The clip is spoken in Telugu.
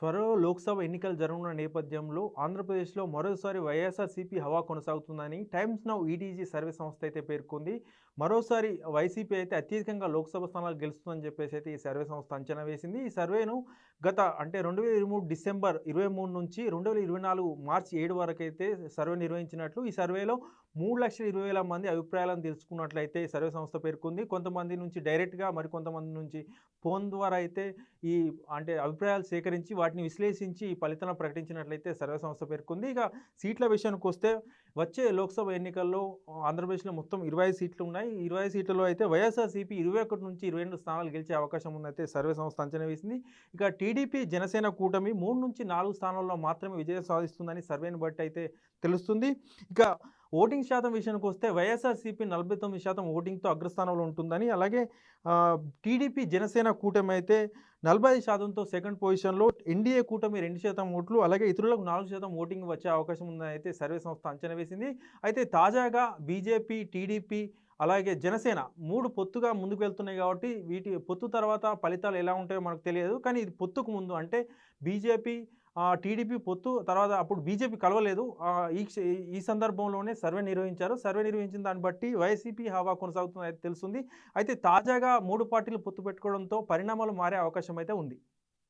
త్వరలో లోక్సభ ఎన్నికలు జరగనున్న నేపథ్యంలో ఆంధ్రప్రదేశ్లో మరోసారి వైఎస్ఆర్సీపీ హవా కొనసాగుతుందని టైమ్స్ నౌ ఈటీజీ సర్వే సంస్థ అయితే పేర్కొంది. మరోసారి వైసీపీ అయితే అత్యధికంగా లోక్సభ స్థానాలు గెలుస్తుందని చెప్పేసి అయితే ఈ సర్వే సంస్థ అంచనా వేసింది. ఈ సర్వేను గత అంటే రెండు వేల ఇరవై మూడు డిసెంబర్ ఇరవై మూడు నుంచి రెండు వేల ఇరవై నాలుగు మార్చి ఏడు వరకు అయితే సర్వే నిర్వహించినట్లు ఈ సర్వేలో మూడు లక్షల ఇరవై వేల మంది అభిప్రాయాలను తెలుసుకున్నట్లయితే ఈ సర్వే సంస్థ పేర్కొంది. కొంతమంది నుంచి డైరెక్ట్గా మరి కొంతమంది నుంచి ఫోన్ ద్వారా అయితే ఈ అంటే అభిప్రాయాలు సేకరించి వాటిని విశ్లేషించి ఈ ఫలితాలను ప్రకటించినట్లయితే సర్వే సంస్థ పేర్కొంది. ఇక సీట్ల విషయానికి వస్తే వచ్చే లోక్సభ ఎన్నికల్లో ఆంధ్రప్రదేశ్లో మొత్తం ఇరవై సీట్లు ఉన్నాయి. ఇరవై సీట్లలో అయితే వైఎస్ఆర్సీపీ ఇరవై ఒకటి నుంచి ఇరవై రెండు స్థానాలు గెలిచే అవకాశం ఉందైతే సర్వే సంస్థ అంచనా వేసింది. ఇక టీడీపీ జనసేన కూటమి మూడు నుంచి నాలుగు స్థానాల్లో మాత్రమే విజయం సాధిస్తుందని సర్వేని బట్టి అయితే తెలుస్తుంది. ఇక ఓటింగ్ శాతం విషయానికి వస్తే వైఎస్ఆర్సీపీ నలభై తొమ్మిది శాతం ఓటింగ్తో అగ్రస్థానంలో ఉంటుందని అలాగే టీడీపీ జనసేన కూటమి అయితే నలభై ఐదు శాతంతో సెకండ్ పొజిషన్లో ఎన్డీఏ కూటమి రెండు శాతం ఓట్లు అలాగే ఇతరులకు నాలుగు శాతం ఓటింగ్ వచ్చే అవకాశం ఉందని అయితే సర్వే సంస్థ అంచనా వేసింది. అయితే తాజాగా బీజేపీ టీడీపీ అలాగే జనసేన మూడు పొత్తుగా ముందుకు వెళ్తున్నాయి కాబట్టి వీటి పొత్తు తర్వాత ఫలితాలు ఎలా ఉంటాయో మనకు తెలియదు. కానీ ఇది పొత్తుకు ముందు అంటే బీజేపీ టీడీపీ పొత్తు తర్వాత అప్పుడు బీజేపీ కలవలేదు. ఈ ఈ సందర్భంలోనే సర్వే నిర్వహించారు. సర్వే నిర్వహించిన దాన్ని బట్టి వైసీపీ హవా కొనసాగుతుంది అయితే తెలుస్తుంది. అయితే తాజాగా మూడు పార్టీలు పొత్తు పెట్టుకోవడంతో పరిణామాలు మారే అవకాశం అయితే ఉంది.